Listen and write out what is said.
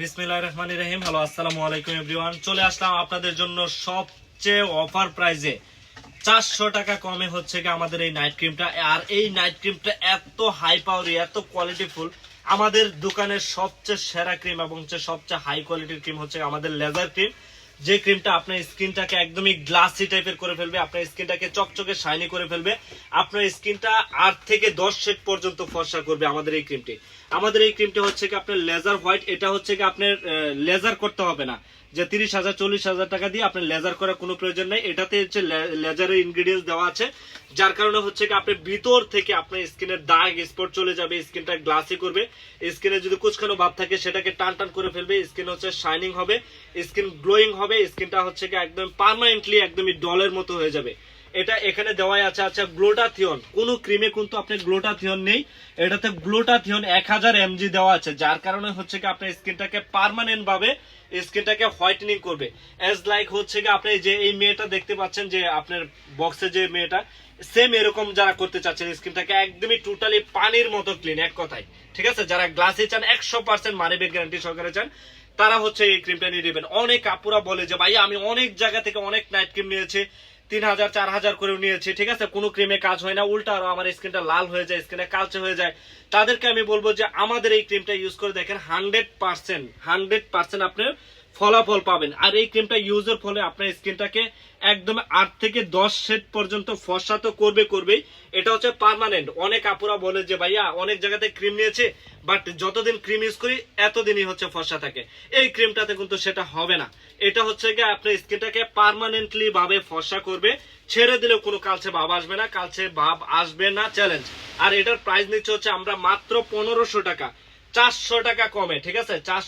বিসমিল্লাহির রহমানির রহিম। হ্যালো, আসসালামু আলাইকুম এভরিওয়ান। চলে আসলাম আপনাদের জন্য সবচেয়ে অফার প্রাইজে। চারশো টাকা কমে হচ্ছে কি আমাদের এই নাইট ক্রিমটা। আর এই নাইট ক্রিমটা এত হাই পাওয়ারি এত কোয়ালিটিফুল আমাদের দোকানের সবচেয়ে সেরা ক্রিম এবং সবচেয়ে হাই কোয়ালিটির ক্রিম হচ্ছে আমাদের লেজার ক্রিম। যে ক্রিমটা আপনার স্কিনটাকে একদমই গ্লাসি টাইপের করে ফেলবে, আপনার স্কিনটাকে চকচকে শাইনি করে ফেলবে, আপনার স্কিনটা আট থেকে দশ শেড পর্যন্ত ফর্সা করবে আমাদের এই ক্রিমটি। আমাদের এই ক্রিমটি হচ্ছে কি আপনার লেজার হোয়াইট এটা হচ্ছে কি আপনার লেজার করতে হবে না। যে তিরিশ হাজার, চল্লিশ হাজার টাকা দিয়ে আপনার লেজার করার কোনো প্রয়োজন নেই, এটাতে হচ্ছে লেজারের ইনগ্রিডিয়েন্টস দেওয়া আছে। যার কারণে হচ্ছে কি আপনার ভিতর থেকে আপনার স্কিনের দাগ স্পট চলে যাবে, স্কিনটা গ্লাসি করবে। স্কিনে যদি কুচকানো ভাব থাকে, সেটাকে টান টান করে ফেলবে, স্কিন হচ্ছে শাইনিং হবে, স্কিন গ্লোয়িং হবে। স্কিনটা হচ্ছে কি একদম পার্মানেন্টলি একদমই ডলের মতো হয়ে যাবে। এটা এখানে দেওয়াই আছে আচ্ছা গ্লোটাথিয়ন। কোন ক্রিমে কিন্তু আপনার গ্লোটাথিয়ন নেই। এটাতে গ্লোটাথিয়ন এক হাজার এমজি দেওয়া আছে, যার কারণে হচ্ছে কি আপনার স্কিনটাকে পার্মানেন্ট ভাবে স্কিনটাকে হোয়াইটেনিং করবে। এজ লাইক হচ্ছে কি আপনি যে এই মেয়েটা দেখতে পাচ্ছেন যে আপনার বক্সে যে মেয়েটা সেম এরকম যারা করতে চাচ্ছেন, স্কিনটাকে একদমই টোটালি পানির মতো ক্লিন এক কথায়। ঠিক আছে? যারা গ্লাসে চান, একশো পার্সেন্ট মানিবে গ্যারান্টি সহকারে চান, তারা হচ্ছে এই ক্রিমটা নিয়ে নেবেন। অনেক আপুরা বলে যে ভাই আমি অনেক জায়গা থেকে অনেক নাইট ক্রিম নিয়েছি তিন হাজার চার হাজার করেও নিয়েছি, ঠিক আছে? কোনো ক্রিমে কাজ হয় না, উল্টা আরও আমার স্কিনটা লাল হয়ে যায় স্কিনে কালচে হয়ে যায়। তাদেরকে আমি বলব যে আমাদের এই ক্রিমটা ইউজ করে দেখেন হান্ড্রেড পার্সেন্ট হান্ড্রেড পার্সেন্ট আপনার ফলাফল পাবেন। আর এই ক্রিমটা ইউজের ফলে আপনার স্কিনটাকে একদম আট থেকে দশ সেট পর্যন্ত ফর্সা তো করবে, করবেই। এটা হচ্ছে পার্মানেন্ট অনেক আপুরা বলে যে, ভাইয়া, অনেক জায়গাতে ক্রিম নিয়েছে বাট যতদিন ক্রিম ইউজ করি, এতদিনই হচ্ছে ফর্সা থাকে। এই ক্রিমটাতে কিন্তু সেটা হবে না। এটা হচ্ছে গিয়ে আপনার স্কিনটাকে পার্মানেন্টলি ভাবে ফর্সা করবে, ছেড়ে দিলে কোনো কালচে ভাব আসবে না, কালচে ভাব আসবে না চ্যালেঞ্জ আর এটার প্রাইস নিচ্ছে হচ্ছে আমরা মাত্র পনেরোশো টাকা, চারশো টাকা কমে, ঠিক আছে? চারশো